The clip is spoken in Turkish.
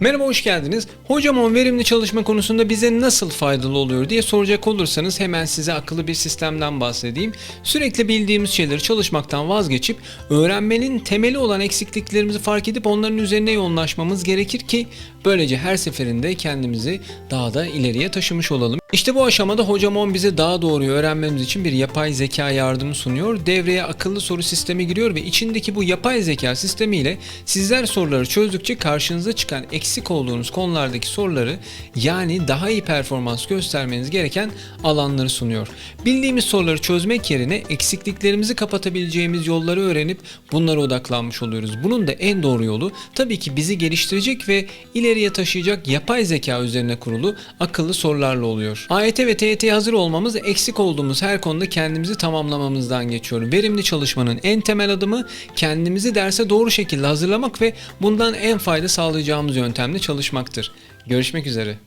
Merhaba hoş geldiniz. Hocam on verimli çalışma konusunda bize nasıl faydalı oluyor diye soracak olursanız hemen size akıllı bir sistemden bahsedeyim. Sürekli bildiğimiz şeyleri çalışmaktan vazgeçip öğrenmenin temeli olan eksikliklerimizi fark edip onların üzerine yoğunlaşmamız gerekir ki böylece her seferinde kendimizi daha da ileriye taşımış olalım. İşte bu aşamada hocam on bize daha doğruyu öğrenmemiz için bir yapay zeka yardımı sunuyor. Devreye akıllı soru sistemi giriyor ve içindeki bu yapay zeka sistemiyle sizler soruları çözdükçe karşınıza çıkan eksik olduğunuz konulardaki soruları yani daha iyi performans göstermeniz gereken alanları sunuyor. Bildiğimiz soruları çözmek yerine eksikliklerimizi kapatabileceğimiz yolları öğrenip bunlara odaklanmış oluyoruz. Bunun da en doğru yolu tabii ki bizi geliştirecek ve ileriye taşıyacak yapay zeka üzerine kurulu akıllı sorularla oluyor. AYT ve TYT'ye hazır olmamız eksik olduğumuz her konuda kendimizi tamamlamamızdan geçiyor. Verimli çalışmanın en temel adımı kendimizi derse doğru şekilde hazırlamak ve bundan en fayda sağlayacağımız yöntemle çalışmaktır. Görüşmek üzere.